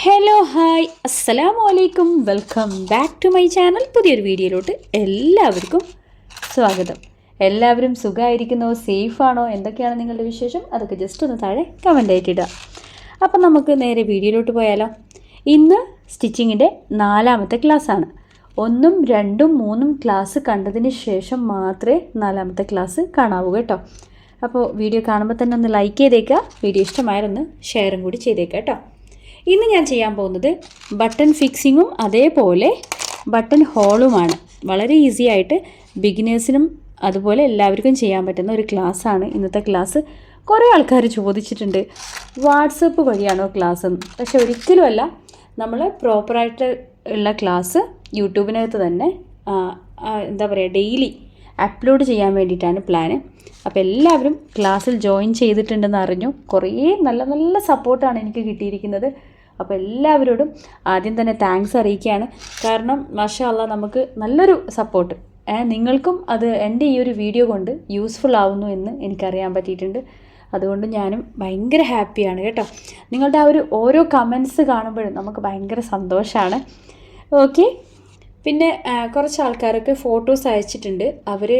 Hello hi അസ്സലാമു അലൈക്കും welcome back to my channel പുതിയൊരു വീഡിയോയിലോട്ട് എല്ലാവർക്കും സ്വാഗതം. എല്ലാവരും സുഖമായിരിക്കുന്നോ സേഫാണോ? എന്തൊക്കെയാണ് നിങ്ങളുടെ വിശേഷം? അതൊക്കെ ജസ്റ്റ് ഒന്ന് താഴെ കമന്റ് ആയിട്ടിടുക അപ്പം നമുക്ക് നേരെ വീഡിയോയിലോട്ട് പോയാലോ. ഇന്ന് സ്റ്റിച്ചിങ്ങിന്റെ നാലാമത്തെ ക്ലാസ്സാണ് ഒന്നും രണ്ടും മൂന്നും ക്ലാസ് കണ്ടതിന് ശേഷം മാത്രമേ നാലാമത്തെ ക്ലാസ് കാണാവൂ കേട്ടോ. അപ്പോൾ വീഡിയോ കാണുമ്പോൾ തന്നെ ഒന്ന് ലൈക്ക് ചെയ്തേക്കുക വീഡിയോ ഇഷ്ടമായാലൊന്ന് ഷെയറും കൂടി ചെയ്തേക്കുക കേട്ടോ. ഇന്ന് ഞാൻ ചെയ്യാൻ പോകുന്നത് ബട്ടൺ ഫിക്സിങ്ങും അതേപോലെ ബട്ടൺ ഹോളുമാണ്. വളരെ ഈസി ആയിട്ട് ബിഗിനേഴ്സിനും അതുപോലെ എല്ലാവർക്കും ചെയ്യാൻ പറ്റുന്ന ഒരു ക്ലാസ്സാണ് ഇന്നത്തെ ക്ലാസ്. കുറേ ആൾക്കാർ ചോദിച്ചിട്ടുണ്ട് വാട്സപ്പ് വഴിയാണോ ക്ലാസ് എന്ന്. പക്ഷെ ഒരിക്കലുമല്ല നമ്മൾ പ്രോപ്പറായിട്ട് ഉള്ള ക്ലാസ് യൂട്യൂബിനകത്ത് തന്നെ എന്താ പറയുക ഡെയിലി അപ്ലോഡ് ചെയ്യാൻ വേണ്ടിയിട്ടാണ് പ്ലാന് അപ്പോൾ എല്ലാവരും ക്ലാസ്സിൽ ജോയിൻ ചെയ്തിട്ടുണ്ടെന്ന് അറിഞ്ഞു. കുറേ നല്ല നല്ല സപ്പോർട്ടാണ് എനിക്ക് കിട്ടിയിരിക്കുന്നത്. അപ്പോൾ എല്ലാവരോടും ആദ്യം തന്നെ താങ്ക്സ് അറിയിക്കുകയാണ്. കാരണം മാഷാല്ല നമുക്ക് നല്ലൊരു സപ്പോർട്ട് നിങ്ങൾക്കും അത് എന്റെ ഈ ഒരു വീഡിയോ കൊണ്ട് യൂസ്ഫുൾ ആവുന്നു എന്ന് എനിക്കറിയാൻ പറ്റിയിട്ടുണ്ട്. അതുകൊണ്ട് ഞാനും ഭയങ്കര ഹാപ്പിയാണ് കേട്ടോ. നിങ്ങളുടെ ആ ഒരു ഓരോ കമൻസ് കാണുമ്പോഴും നമുക്ക് ഭയങ്കര സന്തോഷമാണ് ഓക്കെ പിന്നെ കുറച്ച് ആൾക്കാരൊക്കെ ഫോട്ടോസ് അയച്ചിട്ടുണ്ട്. അവർ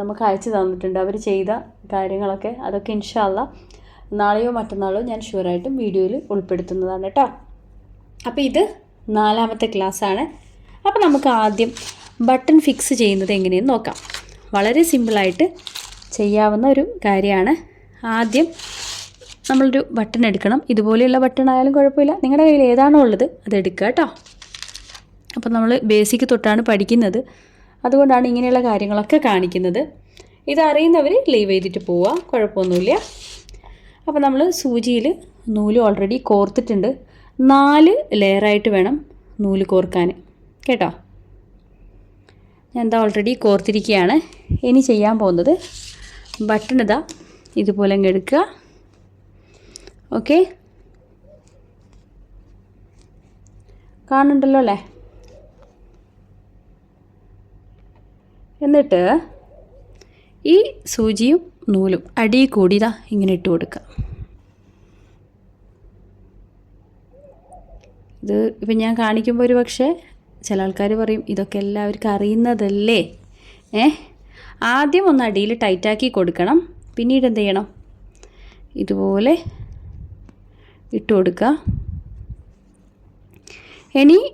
നമുക്ക് അയച്ചു തന്നിട്ടുണ്ട്. അവർ ചെയ്ത കാര്യങ്ങളൊക്കെ. അതൊക്കെ ഇൻഷാല്ല നാളെയോ മറ്റന്നാളോ ഞാൻ ഷുവറായിട്ടും വീഡിയോയിൽ ഉൾപ്പെടുത്തുന്നതാണ് കേട്ടോ. അപ്പോൾ ഇത് നാലാമത്തെ ക്ലാസ് ആണ് അപ്പോൾ നമുക്ക് ആദ്യം ബട്ടൺ ഫിക്സ് ചെയ്യുന്നത് എങ്ങനെയെന്ന് നോക്കാം. വളരെ സിമ്പിളായിട്ട് ചെയ്യാവുന്ന ഒരു കാര്യമാണ്. ആദ്യം നമ്മളൊരു ബട്ടൺ എടുക്കണം. ഇതുപോലെയുള്ള ബട്ടൺ ആയാലും കുഴപ്പമില്ല. നിങ്ങളുടെ കയ്യിൽ ഏതാണോ ഉള്ളത് അത് എടുക്കുക കേട്ടോ. അപ്പോൾ നമ്മൾ ബേസിക് തൊട്ടാണ് പഠിക്കുന്നത്. അതുകൊണ്ടാണ് ഇങ്ങനെയുള്ള കാര്യങ്ങളൊക്കെ കാണിക്കുന്നത്. ഇതറിയുന്നവർ ലീവ് ചെയ്തിട്ട് പോവുക കുഴപ്പമൊന്നുമില്ല. അപ്പോൾ നമ്മൾ സൂചിയിൽ നൂൽ ഓൾറെഡി കോർത്തിട്ടുണ്ട്. നാല് ലെയറായിട്ട് വേണം നൂൽ കോർക്കാൻ. കേട്ടോ? ഞാൻ എന്താ ഓൾറെഡി കോർത്തിരിക്കുകയാണ്. ഇനി ചെയ്യാൻ പോകുന്നത് ബട്ടൺ ഇതാ ഇതുപോലെ അങ്ങ് എടുക്കുക. ഓക്കെ കാണുന്നുണ്ടല്ലോ അല്ലേ? എന്നിട്ട് ഈ സൂചിയും നൂലും അടി കൂടിയതാ ഇങ്ങനെ ഇട്ട് കൊടുക്കുക. ഇത് ഇപ്പം ഞാൻ കാണിക്കുമ്പോൾ ഒരു പക്ഷേ ചില ആൾക്കാർ പറയും ഇതൊക്കെ എല്ലാവർക്കും അറിയുന്നതല്ലേ? ഏ? ആദ്യം ഒന്ന് അടിയിൽ ടൈറ്റാക്കി കൊടുക്കണം. പിന്നീട് എന്ത് ചെയ്യണം? ഇതുപോലെ ഇട്ട് കൊടുക്കുക. ഇനി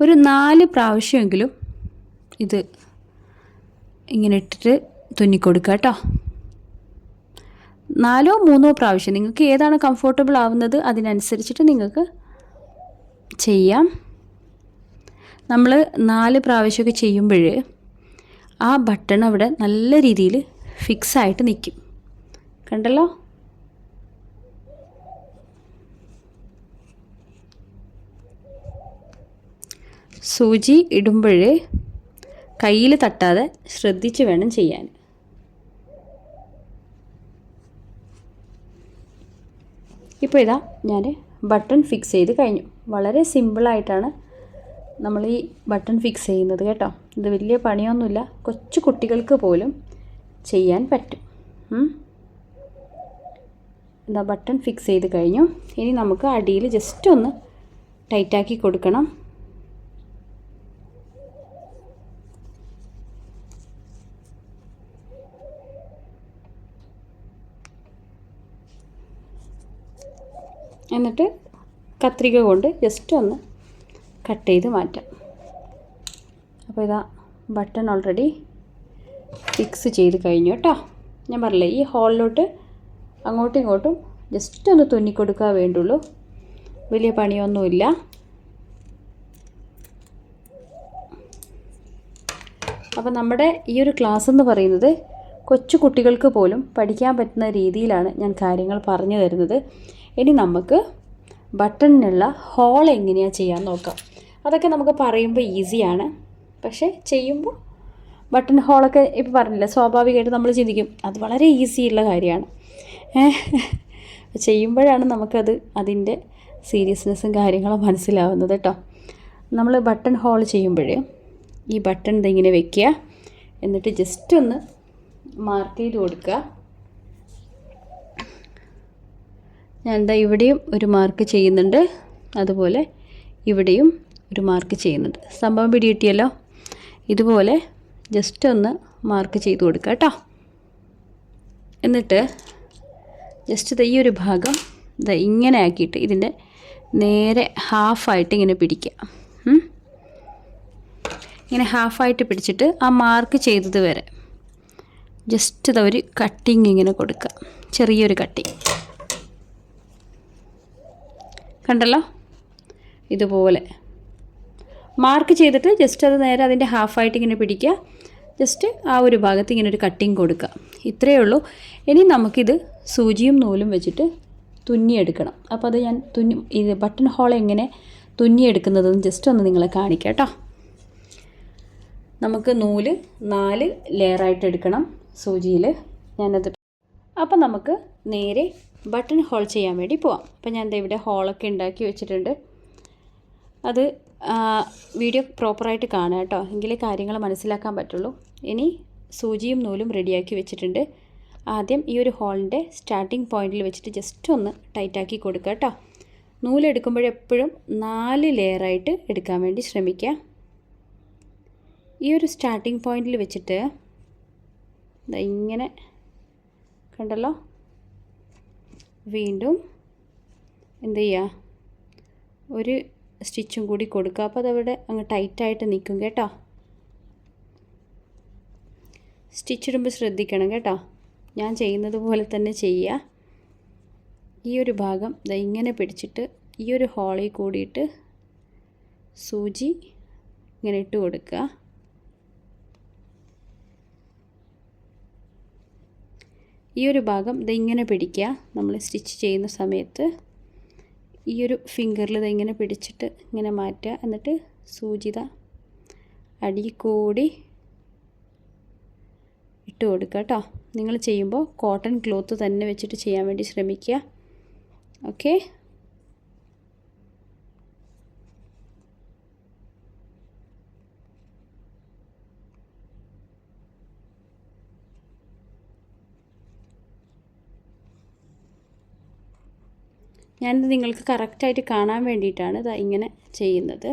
ഒരു നാല് പ്രാവശ്യമെങ്കിലും ഇത് ഇങ്ങനെ ഇട്ടിട്ട് തുന്നിക്കൊടുക്കുക കേട്ടോ നാലോ മൂന്നോ പ്രാവശ്യം നിങ്ങൾക്ക് ഏതാണ് കംഫോർട്ടബിൾ ആവുന്നത് അതിനനുസരിച്ചിട്ട് നിങ്ങൾക്ക് ചെയ്യാം. നമ്മൾ നാല് പ്രാവശ്യമൊക്കെ ചെയ്യുമ്പോൾ ആ ബട്ടൺ അവിടെ നല്ല രീതിയിൽ ഫിക്സ് ആയിട്ട് നിൽക്കും കണ്ടല്ലോ? സൂചി ഇടുമ്പോൾ കയ്യിൽ തട്ടാതെ ശ്രദ്ധിച്ച് വേണം ചെയ്യാൻ. ഇപ്പോൾ ഇതാ ഞാൻ ബട്ടൺ ഫിക്സ് ചെയ്ത് കഴിഞ്ഞു. വളരെ സിമ്പിളായിട്ടാണ് നമ്മൾ ഈ ബട്ടൺ ഫിക്സ് ചെയ്യുന്നത് കേട്ടോ. ഇത് വലിയ പണിയൊന്നുമില്ല. കൊച്ചു കുട്ടികൾക്ക് പോലും ചെയ്യാൻ പറ്റും. എന്താ ബട്ടൺ ഫിക്സ് ചെയ്ത് കഴിഞ്ഞു. ഇനി നമുക്ക് അടിയിൽ ജസ്റ്റ് ഒന്ന് ടൈറ്റാക്കി കൊടുക്കണം. എന്നിട്ട് കത്രിക കൊണ്ട് ജസ്റ്റ് ഒന്ന് കട്ട് ചെയ്ത് മാറ്റാം. അപ്പോൾ ഇതാ ബട്ടൺ ഓൾറെഡി ഫിക്സ് ചെയ്ത് കഴിഞ്ഞു കേട്ടോ. ഞാൻ പറഞ്ഞില്ലേ ഈ ഹോളിലോട്ട് അങ്ങോട്ടും ഇങ്ങോട്ടും ജസ്റ്റ് ഒന്ന് തുന്നിക്കൊടുക്കാൻ വേണ്ടുള്ളൂ. വലിയ പണിയൊന്നുമില്ല. അപ്പോൾ നമ്മുടെ ഈ ഒരു ക്ലാസ് എന്ന് പറയുന്നത് കൊച്ചു കുട്ടികൾക്ക് പോലും പഠിക്കാൻ പറ്റുന്ന രീതിയിലാണ് ഞാൻ കാര്യങ്ങൾ പറഞ്ഞു തരുന്നത്. ഇനി നമുക്ക് ബട്ടണിനുള്ള ഹോൾ എങ്ങനെയാണ് ചെയ്യാൻ നോക്കാം. അതൊക്കെ നമുക്ക് പറയുമ്പോൾ ഈസിയാണ്. പക്ഷേ ചെയ്യുമ്പോൾ ബട്ടൺ ഹോളൊക്കെ ഇപ്പോൾ പറഞ്ഞില്ല സ്വാഭാവികമായിട്ട് നമ്മൾ ചിന്തിക്കും അത് വളരെ ഈസിയുള്ള കാര്യമാണ്. ചെയ്യുമ്പോഴാണ് നമുക്കത് അതിന്റെ സീരിയസ്നെസ്സും കാര്യങ്ങളും മനസ്സിലാവുന്നത് കേട്ടോ. നമ്മൾ ബട്ടൺ ഹോൾ ചെയ്യുമ്പോൾ ഈ ബട്ടൺ ഇതിങ്ങനെ വെക്കുക. എന്നിട്ട് ജസ്റ്റ് ഒന്ന് മാർക്ക് ചെയ്ത് കൊടുക്കുക. ഞാൻ എന്താ ഇവിടെയും ഒരു മാർക്ക് ചെയ്യുന്നുണ്ട്. അതുപോലെ ഇവിടെയും ഒരു മാർക്ക് ചെയ്യുന്നുണ്ട്. സംഭവം പിടികിട്ടിയല്ലോ? ഇതുപോലെ ജസ്റ്റ് ഒന്ന് മാർക്ക് ചെയ്ത് കൊടുക്കുക കേട്ടോ. എന്നിട്ട് ജസ്റ്റ് ഈ ഒരു ഭാഗം ഇത് ഇങ്ങനെ ആക്കിയിട്ട് ഇതിന്റെ നേരെ ഹാഫായിട്ട് ഇങ്ങനെ പിടിക്കുക. ഇങ്ങനെ ഹാഫായിട്ട് പിടിച്ചിട്ട് ആ മാർക്ക് ചെയ്തത് വരെ ജസ്റ്റ് ഇതാ ഒരു കട്ടിങ് ഇങ്ങനെ കൊടുക്കുക. ചെറിയൊരു കട്ടിങ് കണ്ടല്ലോ? ഇതുപോലെ. മാർക്ക് ചെയ്തിട്ട് ജസ്റ്റ് അത് നേരെ അതിന്റെ ഹാഫായിട്ട് ഇങ്ങനെ പിടിക്കുക. ജസ്റ്റ് ആ ഒരു ഭാഗത്ത് ഇങ്ങനെ ഒരു കട്ടിങ് കൊടുക്കുക. ഇത്രയേ ഉള്ളൂ. ഇനി നമുക്കിത് സൂചിയും നൂലും വെച്ചിട്ട് തുന്നിയെടുക്കണം. അപ്പോൾ അത് ഞാൻ തുന്നി ഇത് ബട്ടൺ ഹോൾ എങ്ങനെ തുന്നിയെടുക്കുന്നതെന്ന് ജസ്റ്റ് ഒന്ന് നിങ്ങളെ കാണിക്കാം കേട്ടോ. നമുക്ക് നൂൽ നാല് ലെയറായിട്ട് എടുക്കണം സൂചിയിൽ. ഞാനത് അപ്പോൾ നമുക്ക് നേരെ ബട്ടൺ ഹോൾ ചെയ്യാൻ വേണ്ടി പോവാം. അപ്പം ഞാൻ ഇവിടെ ഹോളൊക്കെ ഉണ്ടാക്കി വെച്ചിട്ടുണ്ട്. അത് വീഡിയോ പ്രോപ്പറായിട്ട് കാണുക കേട്ടോ. എങ്കിലേ കാര്യങ്ങൾ മനസ്സിലാക്കാൻ പറ്റുള്ളൂ. ഇനി സൂചിയും നൂലും റെഡിയാക്കി വെച്ചിട്ടുണ്ട്. ആദ്യം ഈ ഒരു ഹോളിന്റെ സ്റ്റാർട്ടിംഗ് പോയിന്റിൽ വെച്ചിട്ട് ജസ്റ്റ് ഒന്ന് ടൈറ്റാക്കി കൊടുക്കുക കേട്ടോ. നൂലെടുക്കുമ്പോഴെപ്പോഴും നാല് ലെയറായിട്ട് എടുക്കാൻ വേണ്ടി ശ്രമിക്കുക. ഈ ഒരു സ്റ്റാർട്ടിംഗ് പോയിന്റിൽ വെച്ചിട്ട് ഇങ്ങനെ കണ്ടല്ലോ? വീണ്ടും എന്ത് ചെയ്യുക ഒരു സ്റ്റിച്ചും കൂടി കൊടുക്കുക. അപ്പോൾ അതവിടെ അങ്ങ് ടൈറ്റായിട്ട് നിൽക്കും കേട്ടോ. സ്റ്റിച്ചിടുമ്പോൾ ശ്രദ്ധിക്കണം കേട്ടോ. ഞാൻ ചെയ്യുന്നത് പോലെ തന്നെ ചെയ്യുക. ഈ ഒരു ഭാഗം ഇങ്ങനെ പിടിച്ചിട്ട് ഈ ഒരു ഹോളിൽ കൂടിയിട്ട് സൂചി ഇങ്ങനെ ഇട്ട് കൊടുക്കുക. ഈ ഒരു ഭാഗം ഇങ്ങനെ പിടിക്കുക. നമ്മൾ സ്റ്റിച്ച് ചെയ്യുന്ന സമയത്ത് ഈ ഒരു ഫിംഗറിൽ ഇങ്ങനെ പിടിച്ചിട്ട് ഇങ്ങനെ മാറ്റുക. എന്നിട്ട് സൂചിത അടി കൂടി ഇട്ട് കൊടുക്കുക കേട്ടോ. നിങ്ങൾ ചെയ്യുമ്പോൾ കോട്ടൺ ക്ലോത്ത് തന്നെ വെച്ചിട്ട് ചെയ്യാൻ വേണ്ടി ശ്രമിക്കുക. ഓക്കെ ഞാനിത് നിങ്ങൾക്ക് കറക്റ്റായിട്ട് കാണാൻ വേണ്ടിയിട്ടാണ് ഇത് ഇങ്ങനെ ചെയ്യുന്നത്.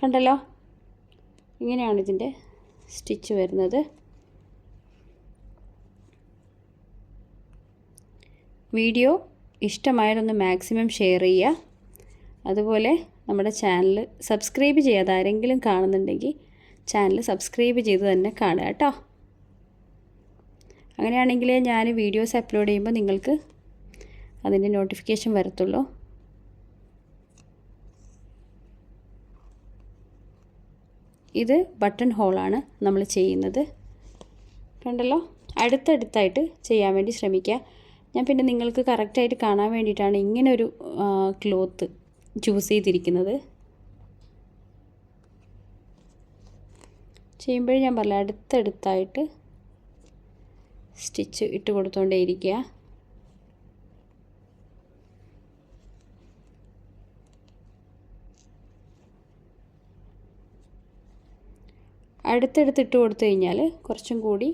കണ്ടല്ലോ? ഇങ്ങനെയാണ് ഇതിന്റെ സ്റ്റിച്ച് വരുന്നത്. വീഡിയോ ഇഷ്ടമായതൊന്ന് മാക്സിമം ഷെയർ ചെയ്യുക. അതുപോലെ നമ്മുടെ ചാനൽ സബ്സ്ക്രൈബ് ചെയ്യാതെ ആരെങ്കിലും കാണുന്നുണ്ടെങ്കിൽ ചാനൽ സബ്സ്ക്രൈബ് ചെയ്ത് തന്നെ കാണുക കേട്ടോ. അങ്ങനെയാണെങ്കിൽ ഞാൻ വീഡിയോസ് അപ്ലോഡ് ചെയ്യുമ്പോൾ നിങ്ങൾക്ക് അതിന്റെ നോട്ടിഫിക്കേഷൻ വരത്തുള്ളൂ. ഇത് ബട്ടൺ ഹോളാണ് നമ്മൾ ചെയ്യുന്നത്. കണ്ടല്ലോ? അടുത്തടുത്തായിട്ട് ചെയ്യാൻ വേണ്ടി ശ്രമിക്കുക. ഞാൻ പിന്നെ നിങ്ങൾക്ക് കറക്റ്റായിട്ട് കാണാൻ വേണ്ടിയിട്ടാണ് ഇങ്ങനൊരു ക്ലോത്ത് ചൂസ് ചെയ്തിരിക്കുന്നത്. ചെയ്യുമ്പോഴേ ഞാൻ പറഞ്ഞ അടുത്തടുത്തായിട്ട് സ്റ്റിച്ച് ഇട്ട് കൊടുത്തുകൊണ്ടേയിരിക്കുക അടുത്തടുത്ത് ഇട്ട് കൊടുത്തു കഴിഞ്ഞാൽ കുറച്ചും കൂടി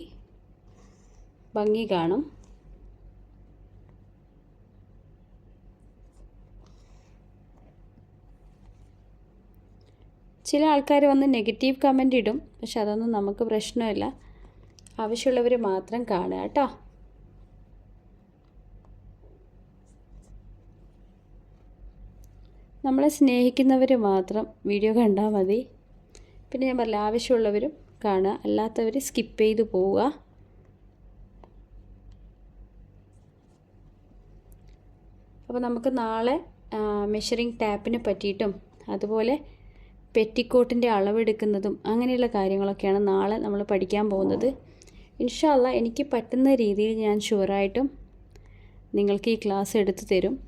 ഭംഗി കാണും. ചില ആൾക്കാർ വന്ന് നെഗറ്റീവ് കമന്റ് ഇടും. പക്ഷെ അതൊന്നും നമുക്ക് പ്രശ്നമില്ല. ആവശ്യമുള്ളവർ മാത്രം കാണുക കേട്ടോ. നമ്മളെ സ്നേഹിക്കുന്നവർ മാത്രം വീഡിയോ കണ്ടാൽ മതി. പിന്നെ ഞാൻ പറഞ്ഞില്ല ആവശ്യമുള്ളവരും കാണുക അല്ലാത്തവർ സ്കിപ്പ് ചെയ്ത് പോവുക. അപ്പോൾ നമുക്ക് നാളെ മെഷറിങ് ടാപ്പിനെ പറ്റിയിട്ടും അതുപോലെ പെറ്റിക്കോട്ടിന്റെ അളവെടുക്കുന്നതും അങ്ങനെയുള്ള കാര്യങ്ങളൊക്കെയാണ് നാളെ നമ്മൾ പഠിക്കാൻ പോകുന്നത്. ഇൻഷാല്ല എനിക്ക് പറ്റുന്ന രീതിയിൽ ഞാൻ ഷുവറായിട്ടും നിങ്ങൾക്ക് ഈ ക്ലാസ് എടുത്തു തരും.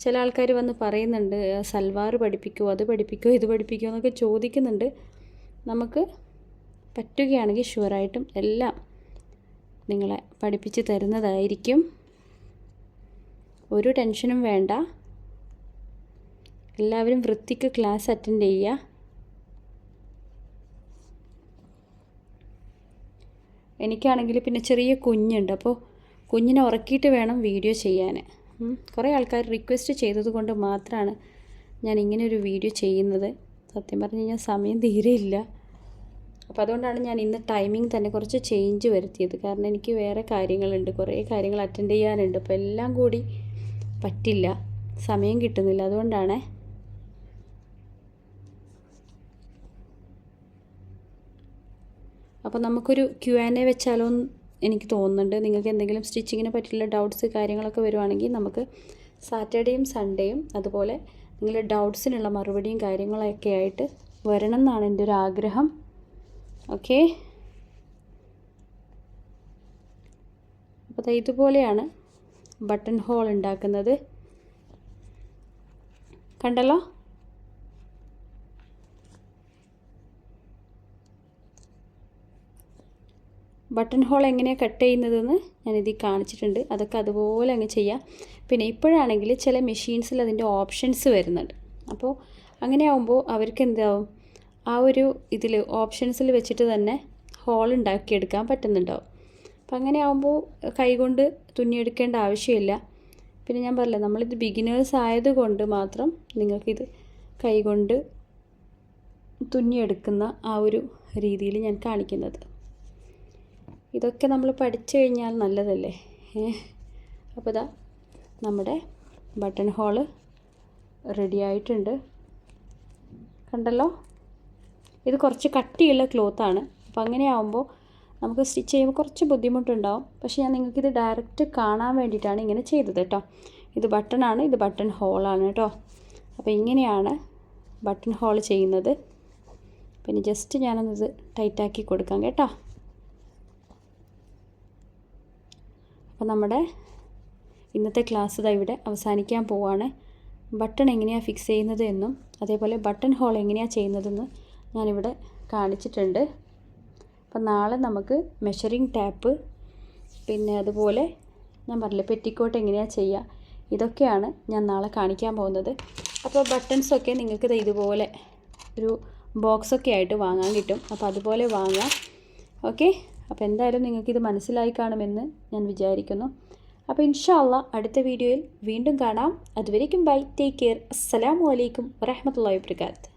ചില ആൾക്കാർ വന്ന് പറയുന്നുണ്ട് സൽവാർ പഠിപ്പിക്കുമോ അത് പഠിപ്പിക്കുമോ ഇത് പഠിപ്പിക്കുമോ എന്നൊക്കെ ചോദിക്കുന്നുണ്ട്. നമുക്ക് പറ്റുകയാണെങ്കിൽ ഷുവറായിട്ടും എല്ലാം നിങ്ങളെ പഠിപ്പിച്ച് തരുന്നതായിരിക്കും. ഒരു ടെൻഷനും വേണ്ട. എല്ലാവരും വൃത്തിക്ക് ക്ലാസ് അറ്റൻഡ് ചെയ്യുക. എനിക്കാണെങ്കിൽ പിന്നെ ചെറിയ കുഞ്ഞുണ്ട്. അപ്പോൾ കുഞ്ഞിനെ ഉറക്കിയിട്ട് വേണം വീഡിയോ ചെയ്യാൻ. കുറേ ആൾക്കാർ റിക്വസ്റ്റ് ചെയ്തത് കൊണ്ട് മാത്രമാണ് ഞാൻ ഇങ്ങനെ ഒരു വീഡിയോ ചെയ്യുന്നത്. സത്യം പറഞ്ഞു കഴിഞ്ഞാൽ സമയം തീരെ ഇല്ല. അപ്പോൾ അതുകൊണ്ടാണ് ഞാൻ ഇന്ന് ടൈമിംഗ് തന്നെ കുറച്ച് ചേഞ്ച് വരുത്തിയത്. കാരണം എനിക്ക് വേറെ കാര്യങ്ങളുണ്ട്. കുറേ കാര്യങ്ങൾ അറ്റൻഡ് ചെയ്യാനുണ്ട്. അപ്പോൾ എല്ലാം കൂടി പറ്റില്ല. സമയം കിട്ടുന്നില്ല. അതുകൊണ്ടാണ് അപ്പോൾ നമുക്കൊരു ക്യു ആൻ എ വെച്ചാലോ എന്ന് എനിക്ക് തോന്നുന്നുണ്ട്. നിങ്ങൾക്ക് എന്തെങ്കിലും സ്റ്റിച്ചിങ്ങിനെ പറ്റിയുള്ള ഡൗട്ട്സ് കാര്യങ്ങളൊക്കെ വരുവാണെങ്കിൽ നമുക്ക് സാറ്റർഡേയും സൺഡേയും അതുപോലെ നിങ്ങളുടെ ഡൗട്ട്സിനുള്ള മറുപടിയും കാര്യങ്ങളൊക്കെ ആയിട്ട് വരണം എന്നാണ് എന്റെ ഒരു ആഗ്രഹം. ഓക്കെ അപ്പോൾ ഇതുപോലെയാണ് ബട്ടൺ ഹോൾ ഉണ്ടാക്കുന്നത്. കണ്ടല്ലോ? ബട്ടൺ ഹോൾ എങ്ങനെയാണ് കട്ട് ചെയ്യുന്നതെന്ന് ഞാനിതിൽ കാണിച്ചിട്ടുണ്ട്. അതൊക്കെ അതുപോലെ അങ്ങ് ചെയ്യാം. പിന്നെ ഇപ്പോഴാണെങ്കിൽ ചില മെഷീൻസിൽ അതിന്റെ ഓപ്ഷൻസ് വരുന്നുണ്ട്. അപ്പോൾ അങ്ങനെ ആകുമ്പോൾ അവർക്ക് എന്താവും ആ ഒരു ഇതിൽ ഓപ്ഷൻസിൽ വെച്ചിട്ട് തന്നെ ഹോൾ ഉണ്ടാക്കിയെടുക്കാൻ പറ്റുന്നുണ്ടാവും. അപ്പം അങ്ങനെ ആകുമ്പോൾ കൈകൊണ്ട് തുന്നിയെടുക്കേണ്ട ആവശ്യമില്ല. പിന്നെ ഞാൻ പറഞ്ഞില്ല നമ്മളിത് ബിഗിനേഴ്സ് ആയതുകൊണ്ട് മാത്രം നിങ്ങൾക്കിത് കൈകൊണ്ട് തുന്നിയെടുക്കുന്ന ആ ഒരു രീതിയിൽ ഞാൻ കാണിക്കുന്നത്. ഇതൊക്കെ നമ്മൾ പഠിച്ചു കഴിഞ്ഞാൽ നല്ലതല്ലേ? അപ്പോൾ ഇതാ നമ്മുടെ ബട്ടൺ ഹോൾ റെഡി ആയിട്ടുണ്ട്. കണ്ടല്ലോ? ഇത് കുറച്ച് കട്ടിയുള്ള ക്ലോത്താണ് അപ്പോൾ അങ്ങനെ ആകുമ്പോൾ നമുക്ക് സ്റ്റിച്ച് ചെയ്യുമ്പോൾ കുറച്ച് ബുദ്ധിമുട്ടുണ്ടാവും. പക്ഷേ ഞാൻ നിങ്ങൾക്കിത് ഡയറക്റ്റ് കാണാൻ വേണ്ടിയിട്ടാണ് ഇങ്ങനെ ചെയ്തത് കേട്ടോ. ഇത് ബട്ടണാണ് ഇത് ബട്ടൺ ഹോളാണ് കേട്ടോ. അപ്പോൾ ഇങ്ങനെയാണ് ബട്ടൺ ഹോൾ ചെയ്യുന്നത്. പിന്നെ ജസ്റ്റ് ഞാനൊന്നിത് ടൈറ്റാക്കി കൊടുക്കാം കേട്ടോ. അപ്പോൾ നമ്മുടെ ഇന്നത്തെ ക്ലാസ് ഇതാ ഇവിടെ അവസാനിക്കാൻ പോവാണ്. ബട്ടൺ എങ്ങനെയാണ് ഫിക്സ് ചെയ്യുന്നത് എന്നും അതേപോലെ ബട്ടൺ ഹോൾ എങ്ങനെയാണ് ചെയ്യുന്നതെന്ന് ഞാനിവിടെ കാണിച്ചിട്ടുണ്ട്. അപ്പം നാളെ നമുക്ക് മെഷറിങ് ടാപ്പ് പിന്നെ അതുപോലെ ഞാൻ പറഞ്ഞില്ല പെറ്റിക്കോട്ട് എങ്ങനെയാണ് ചെയ്യുക ഇതൊക്കെയാണ് ഞാൻ നാളെ കാണിക്കാൻ പോകുന്നത്. അപ്പോൾ ബട്ടൺസൊക്കെ നിങ്ങൾക്ക് ഇതുപോലെ ഒരു ബോക്സൊക്കെ ആയിട്ട് വാങ്ങാൻ കിട്ടും. അപ്പോൾ അതുപോലെ വാങ്ങാം. ഓക്കെ? അപ്പോൾ എന്തായാലും നിങ്ങൾക്കിത് മനസ്സിലായി കാണുമെന്ന് ഞാൻ വിചാരിക്കുന്നു. അപ്പോൾ ഇൻഷാല്ല അടുത്ത വീഡിയോയിൽ വീണ്ടും കാണാം. അതുവരേക്കും ബൈ. Take care. അസ്സലാമു അലൈക്കും വറഹമത്തല്ലാ വാബർക്കാത്ത്